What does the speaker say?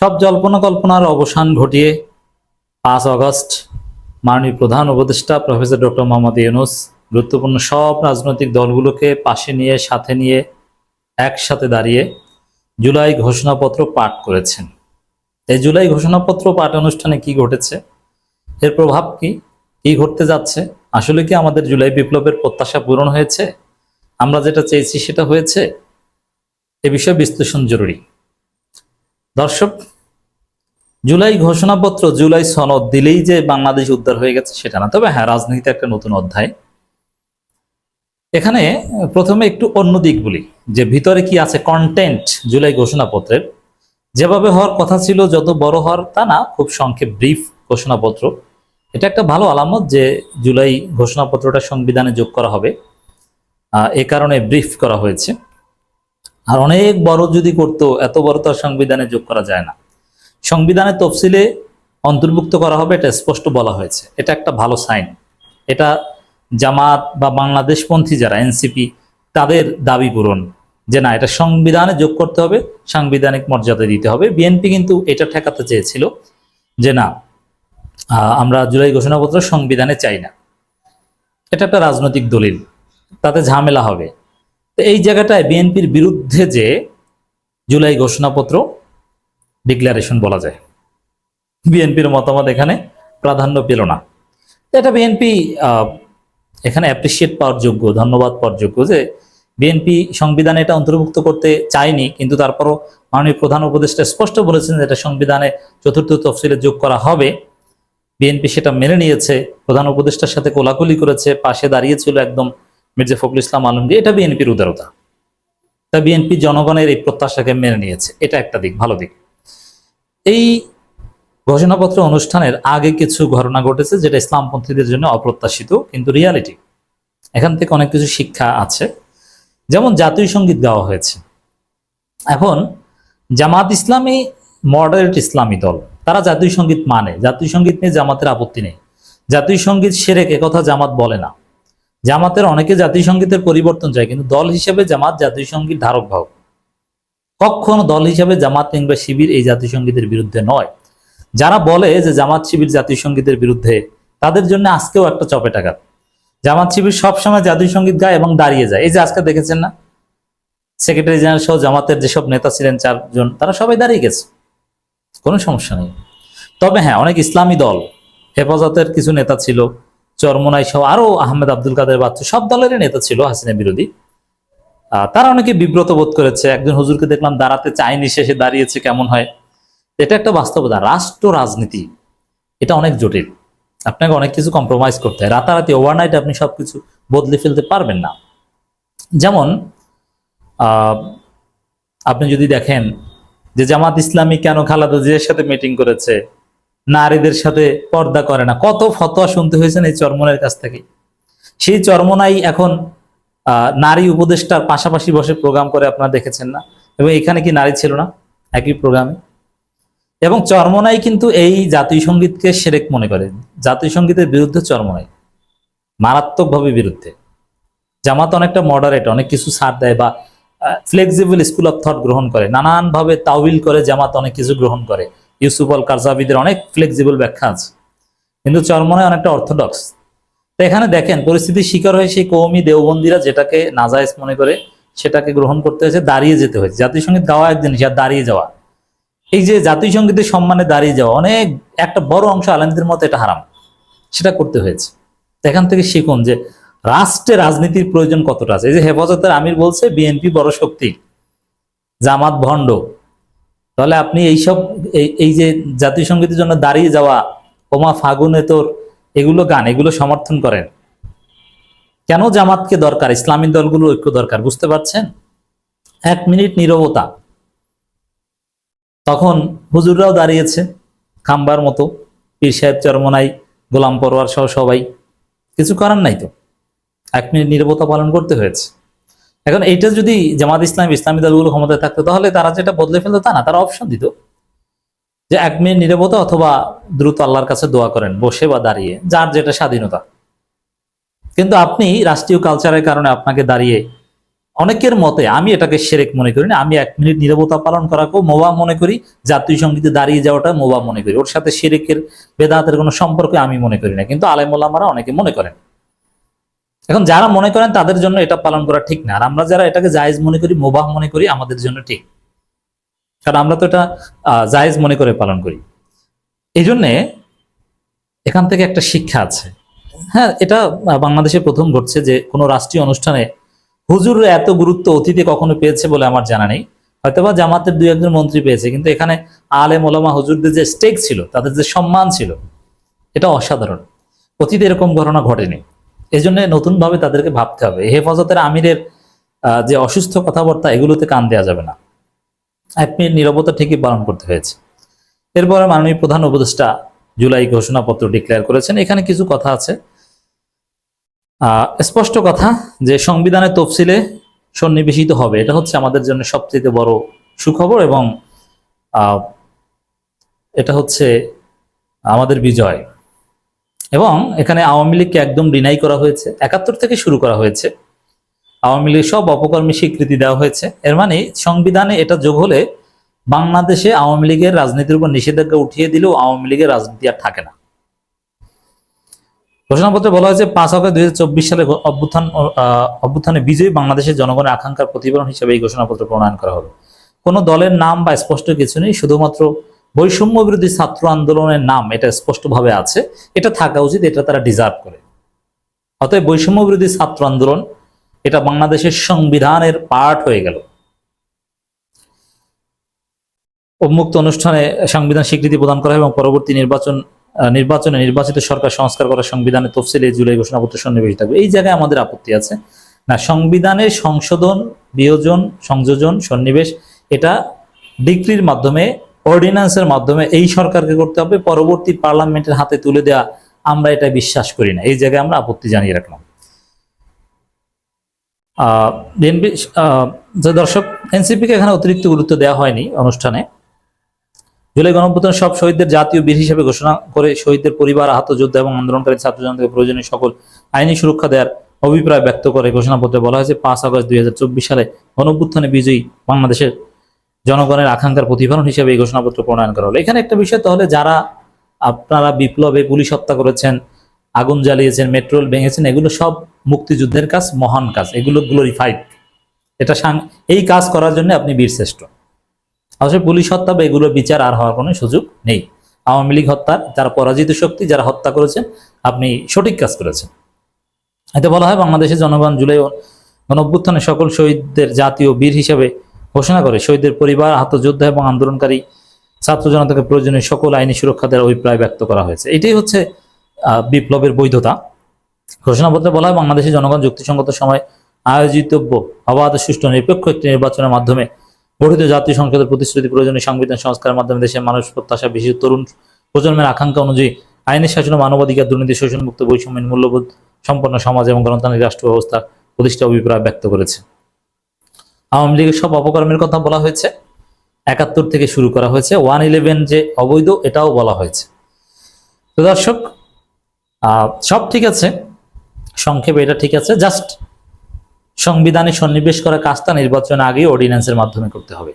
সব জল্পনা কল্পনার অবসান ঘটিয়ে পাঁচ অগস্ট মাননীয় প্রধান উপদেষ্টা প্রফেসর ডক্টর মোহাম্মদ ইউনুস গুরুত্বপূর্ণ সব রাজনৈতিক দলগুলোকে পাশে নিয়ে, সাথে নিয়ে একসাথে দাঁড়িয়ে জুলাই ঘোষণাপত্র পাঠ করেছেন। এই জুলাই ঘোষণাপত্র পাঠ অনুষ্ঠানে কি ঘটেছে? এর প্রভাব কি? কি ঘটতে যাচ্ছে? আসলে কি আমাদের জুলাই বিপ্লবের প্রত্যাশা পূরণ হয়েছে? আমরা যেটা চেয়েছি সেটা হয়েছে? এ বিষয়ে বিশ্লেষণ জরুরি। দর্শক, জুলাই ঘোষণাপত্র, জুলাই সনদ দিলেই যে বাংলাদেশ উদ্ধার হয়ে গেছে সেটা না। তবে হ্যাঁ রাজনীতিতে একটা নতুন অধ্যায়। এখানে প্রথমে একটু অন্য দিক বলি, যে ভিতরে কি আছে কন্টেন্ট জুলাই ঘোষণাপত্রের। যেভাবে হওয়ার কথা ছিল, যত বড় হওয়ার তা না, খুব সংক্ষেপ ব্রিফ ঘোষণাপত্র। এটা একটা ভালো আলামত যে জুলাই ঘোষণাপত্রটা সংবিধানে যোগ করা হবে। এ কারণে ব্রিফ করা হয়েছে। আর অনেক বড় যদি করতো, এত বড় তো সংবিধানে যোগ করা যায় না। সংবিধানে তফসিলে অন্তর্ভুক্ত করা হবে, এটা স্পষ্ট বলা হয়েছে। এটা একটা ভালো সাইন। এটা জামাত বা বাংলাদেশপন্থী যারা, এনসিপি, তাদের দাবি পূরণ যে না, এটা সংবিধানে যোগ করতে হবে, সাংবিধানিক মর্যাদা দিতে হবে। বিএনপি কিন্তু এটা ঠেকাতে চেয়েছিল যে না আমরা জুলাই ঘোষণাপত্র সংবিধানে চাই না। এটা একটা রাজনৈতিক দলিল। তাতে ঝামেলা হবে। তো এই জায়গাটায় বিএনপির বিরুদ্ধে যে জুলাই ঘোষণাপত্র ডিক্লারেশন বলা যায়, বিএনপির মতামত এখানে প্রাধান্য পেল না। এটা বিএনপি এখানে অ্যাপ্রিসিয়েট পাওয়ার যোগ্য, ধন্যবাদ পাওয়ার যোগ্য যে বিএনপি সংবিধানে এটা অন্তর্ভুক্ত করতে চায়নি, কিন্তু তারপরও মাননীয় প্রধান উপদেষ্টা স্পষ্ট বলেছেন যে এটা সংবিধানে চতুর্থ তফসিলে যোগ করা হবে। বিএনপি সেটা মেনে নিয়েছে, প্রধান উপদেষ্টার সাথে কোলাকুলি করেছে, পাশে দাঁড়িয়েছিল একদম মির্জা ফখরুল ইসলাম আলমগীর, এটা বিএনপির উদারতা। তা বিএনপি জনগণের এই প্রত্যাশাকে মেনে নিয়েছে, এটা একটা দিক, ভালো দিক। এই ঘোষণাপত্র অনুষ্ঠানের আগে কিছু ঘটনা ঘটেছে যেটা ইসলামপন্থীদের জন্য অপ্রত্যাশিত, কিন্তু রিয়ালিটি এখান থেকে অনেক কিছু শিক্ষা আছে। যেমন জাতীয় সংগীত গাওয়া হয়েছে। এখন জামাত ইসলামী মডারেট ইসলামী দল, তারা জাতীয় সংগীত মানে জাতীয় সংগীত নিয়ে জামাতের আপত্তি নেই। জাতীয় সংগীত সেরেক, একথা জামাত বলে না। জামাতের অনেকে জাতীয় সঙ্গীতের পরিবর্তন চায়, কিন্তু দল হিসেবে জামাত জাতীয় সংগীত ধারক বাহক কখনো দল হিসেবে জামাত কিংবা শিবির এই জাতীয় সঙ্গীতের বিরুদ্ধে নয়। যারা বলে যে জামাত শিবির জাতীয় সঙ্গীতের বিরুদ্ধে, তাদের জন্য আজকেও একটা চপে টাকা জামাত শিবির সবসময় জাতীয় সংগীত গায় এবং দাঁড়িয়ে যায়। এই যে আজকে দেখেছেন না? সেক্রেটারি জেনারেল সহ জামাতের যেসব নেতা ছিলেন চারজন, তারা সবাই দাঁড়িয়ে গেছে। কোনো সমস্যা নেই। তবে হ্যাঁ অনেক ইসলামী দল, হেফাজতের কিছু নেতা ছিল চরমনাই সহ আরও আহমেদ আব্দুল কাদের বাচ্চু, সব দলেরই নেতা ছিল হাসিনা বিরোধী। তারা অনেকে বিব্রত বোধ করেছে। একজন হুজুরকে দেখলাম দাঁড়াতে চায়নি শেষে দাঁড়িয়েছে, কেমন হয়? এটা একটা বাস্তবতা। রাষ্ট্র রাজনীতি, এটা অনেক জটিল। আপনাকে অনেক কিছু কম্প্রোমাইজ করতে হয়। রাতারাতি ওভারনাইট আপনি সবকিছু বদলে ফেলতে পারবেন না। যেমন আপনি যদি দেখেন যে জামাত ইসলামী কেন খালাদা জিয়ার সাথে মিটিং করেছে নারীদের সাথে পর্দা করে না। কত ফতোয়া শুনতে হয়েছেন এই চরমনের কাছ থেকে সেই চরমনাই এখন নারী উপদেষ্টার পাশাপাশি বসে প্রোগ্রাম করে আপনারা দেখেছেন না? এবং এখানে কি নারী ছিল না? একই প্রোগ্রামে এবং চরমনাই কিন্তু এই জাতীয় সঙ্গীতকে সেরেক মনে করে। জাতীয় সঙ্গীতের বিরুদ্ধে চরমনাই। মারাত্মকভাবে বিরুদ্ধে। জামাত অনেকটা মডারেট অনেক কিছু ছাড় দেয় বা ফ্লেক্সিবল স্কুল অফ থট গ্রহণ করে। নানানভাবে তাউিল করে জামাত অনেক কিছু গ্রহণ করে। ইউসুফ আল কারজাবিদের অনেক ফ্লেক্সিবল ব্যাখ্যা আছে। কিন্তু চরমনায় অনেকটা অর্থোডক্স তো এখানে দেখেন, পরিস্থিতির শিকার হয়ে সেই কৌমি দেওবন্দিরা যেটাকে নাজায়েজ মনে করে, সেটাকে গ্রহণ করতে হয়েছে, দাঁড়িয়ে যেতে হয়েছে। জাতীয় সংগীত গাওয়া এক জিনিস আর দাঁড়িয়ে যাওয়া। এই যে জাতীয় সঙ্গীতের সম্মানে দাঁড়িয়ে যাওয়া, অনেক, একটা বড় অংশ আলেমদের মতো এটা হারাম। সেটা করতে হয়েছে। এখান থেকে শিখুন যে রাষ্ট্রে রাজনীতির প্রয়োজন কতটা আছে। এই যে হেফাজতের আমির বলছে, বিএনপি বড় শক্তি। জামাত ভণ্ড। তাহলে আপনি এইসব এই- যে জাতীয় সঙ্গীতের জন্য দাঁড়িয়ে যাওয়া, ওমা ফাগুনে তোর, এগুলো গান, এগুলো সমর্থন করেন। কেন জামাতকে দরকার? ইসলামী দলগুলো ঐক্য দরকার, বুঝতে পারছেন? এক মিনিট নীরবতা। তখন হুজুররাও দাঁড়িয়েছে, খাম্বার মতো, পীর সাহেব চরমনাই, গোলাম পরোয়ার সহ সবাই। কিছু করার নাই তো। এক মিনিট নীরবতা পালন করতে হয়েছে। এখন এইটা যদি জামাত ইসলাম, ইসলামী দলগুলো ক্ষমতায় থাকতো, তাহলে তারা যেটা বদলে ফেলতো তা না, তারা অপশন দিত। যে এক মিনিট নীরবতা অথবা দ্রুত আল্লাহর কাছে দোয়া করেন, বসে বা দাঁড়িয়ে, যার যেটা স্বাধীনতা। কিন্তু আপনি রাষ্ট্রীয় কালচারের কারণে আপনাকে দাঁড়িয়ে অনেকের মতে আমি এটাকে সেরেক মনে করি না, আমি এক মিনিট নিরবতা পালন করাকেও মোবা মনে করি, জাতীয় সঙ্গীতে দাঁড়িয়ে যাওয়াটা মোবা মনে করি। ওর সাথে সেরেকের, বেদাতের কোনো সম্পর্ক আমি মনে করি না, কিন্তু আলেমুল্লামারা অনেকে মনে করেন। এখন যারা মনে করেন তাদের জন্য এটা পালন করা ঠিক না। আর আমরা যারা এটাকে জায়েজ মনে করি, মোবাহ মনে করি, আমাদের জন্য ঠিক। কারণ আমরা তো এটা জায়েজ মনে করে পালন করি। এই জন্যে এখান থেকে একটা শিক্ষা আছে। হ্যাঁ এটা বাংলাদেশে প্রথম ঘটছে যে কোনো রাষ্ট্রীয় অনুষ্ঠানে হুজুর এত গুরুত্ব অতীতে কখনো পেয়েছে বলে আমার জানা নেই। হয়তোবা জামাতের দুই একজন মন্ত্রী পেয়েছে, কিন্তু এখানে আলেম, ওলামা হুজুরদের যে স্টেক ছিল, তাদের যে সম্মান ছিল, এটা অসাধারণ। অতীতে এরকম ঘটনা ঘটেনি। এই জন্য নতুনভাবে তাদেরকে ভাবতে হবে। হেফাজতের আমিরের যে অসুস্থ কথাবার্তা, এগুলোতে কান দেওয়া যাবে না। মিনিট নিরবতা ঠিকই পালন করতে হয়েছে। এরপরে মাননীয় প্রধান উপদেষ্টা জুলাই ঘোষণাপত্র ডিক্লেয়ার করেছেন। এখানে কিছু কথা আছে। স্পষ্ট কথা যে সংবিধানের তফসিলে সন্নিবেশিত হবে। এটা হচ্ছে আমাদের জন্য সবচেয়ে বড় সুখবর এবং এটা হচ্ছে আমাদের বিজয়। এবং এখানে আওয়ামী লীগকে একদম ডিনাই করা হয়েছে, একাত্তর থেকে শুরু করা হয়েছে। আওয়ামী লীগ সব অপকর্মী স্বীকৃতি দেওয়া হয়েছে। এর মানে সংবিধানে এটা যোগ হলে বাংলাদেশে আওয়ামী লীগের রাজনীতির উপর নিষেধাজ্ঞা উঠিয়ে দিলেও আওয়ামী লীগের রাজনীতি আর থাকে না। ঘোষণাপত্রে বলা হয়েছে, পাঁচ আগস্ট দুই চব্বিশ সালে অভ্যুত্থান অভ্যুত্থানে বিজয়ী বাংলাদেশের জনগণের আকাঙ্ক্ষার প্রতিফলন হিসেবে এই ঘোষণাপত্র প্রণয়ন করা হবে কোনো দলের নাম বা স্পষ্ট কিছু নেই, শুধুমাত্র বৈষম্য বিরোধী ছাত্র আন্দোলনের নাম এটা স্পষ্টভাবে আছে। এটা থাকা উচিত, এটা তারা ডিজার্ভ করে। অতএব বৈষম্য বিরোধী ছাত্র আন্দোলন এটা বাংলাদেশের সংবিধানের পার্ট হয়ে গেল। উন্মুক্ত অনুষ্ঠানে সংবিধান স্বীকৃতি প্রদান করা হয় এবং পরবর্তী নির্বাচন নির্বাচনে নির্বাচিত সরকার সংস্কার করা তফসিলে এই জুলাই ঘোষণাপত্র সন্নিবেশ থাকবে। এই জায়গায় আমাদের আপত্তি আছে। না, সংবিধানের সংশোধন, বিয়োজন, সংযোজন, সন্নিবেশ এটা ডিক্রির মাধ্যমে অর্ডিন্যান্সের মাধ্যমে এই সরকারকে করতে হবে, পরবর্তী পার্লামেন্টের হাতে তুলে দেওয়া আমরা এটা বিশ্বাস করি না। এই জায়গায় আমরা আপত্তি জানিয়ে রাখলাম। বিএনপি যে দর্শক, এনসিপিকে এখানে অতিরিক্ত গুরুত্ব দেওয়া হয়নি অনুষ্ঠানে। জুলাই গণঅভ্যুত্থান সব শহীদদের জাতীয় বীর হিসেবে ঘোষণা করে শহীদদের পরিবার, আহত, যোদ্ধা এবং আন্দোলনকারী ছাত্র জনতাকে প্রয়োজনীয় সকল আইনি সুরক্ষা দেওয়ার অভিপ্রায় ব্যক্ত করে ঘোষণাপত্রে বলা হয়েছে, পাঁচ আগস্ট দুই হাজার চব্বিশ সালে গণঅভ্যুত্থানে বিজয়ী বাংলাদেশের জনগণের আকাঙ্ক্ষার প্রতিফলন হিসেবে এই ঘোষণাপত্র প্রণয়ন করা হলো। এখানে একটা বিষয় তাহলে, যারা আপনারা বিপ্লবে পুলিশ হত্যা করেছেন, আগুন জ্বালিয়েছেন মেট্রোল ভেঙেছেন, এগুলো সব মুক্তিযুদ্ধের কাজ, মহান কাজ। এগুলো গ্লোরিফাইড এটা এই কাজ করার জন্য আপনি বীরশ্রেষ্ঠ আসলে পুলিশ হত্যা বা এগুলোর বিচার আর হওয়ার কোনো সুযোগ নেই। আওয়ামী লীগ হত্যার যারা পরাজিত শক্তি, যারা হত্যা করেছেন, আপনি সঠিক কাজ করেছেন। এতে বলা হয়, বাংলাদেশের জনগণ জুলাই গণঅভ্যুত্থানে সকল শহীদদের জাতীয় বীর হিসেবে ঘোষণা করে শহীদদের পরিবার আহত যোদ্ধা এবং আন্দোলনকারী ছাত্র জনতাকে প্রয়োজনীয় সকল আইনি সুরক্ষা দেওয়ার অভিপ্রায় ব্যক্ত করা হয়েছে। এটাই হচ্ছে বিপ্লবের বৈধতা। ঘোষণাপত্রে বলা হয়, বাংলাদেশের জনগণ যুক্তিসঙ্গত সময় আয়োজিতব্য অবাধ, সুষ্ঠু, নিরপেক্ষ একটি নির্বাচনের মাধ্যমে গঠিত জাতীয় সংসদের প্রতিশ্রুতি, প্রয়োজনীয় সংবিধান সংস্কারের মাধ্যমে দেশের মানুষ প্রত্যাশা, বিশেষ তরুণ প্রজন্মের আকাঙ্ক্ষা অনুযায়ী আইনের শাসন মানবাধিকার দুর্নীতি শোষণমুক্ত বৈষম্যহীন, মূল্যবোধ সম্পন্ন সমাজ এবং গণতান্ত্রিক রাষ্ট্র ব্যবস্থা প্রতিষ্ঠা অভিপ্রায় ব্যক্ত করেছে। আওয়ামী লীগের সব অপকর্মের কথা বলা হয়েছে। একাত্তর থেকে শুরু করা হয়েছে। ওয়ান ইলেভেন যে অবৈধ, এটাও বলা হয়েছে। তো দর্শক সব ঠিক আছে। সংক্ষেপে এটা ঠিক আছে। জাস্ট সংবিধানে সন্নিবেশ করা কাজটা নির্বাচন আগে অর্ডিন্যান্সের মাধ্যমে করতে হবে।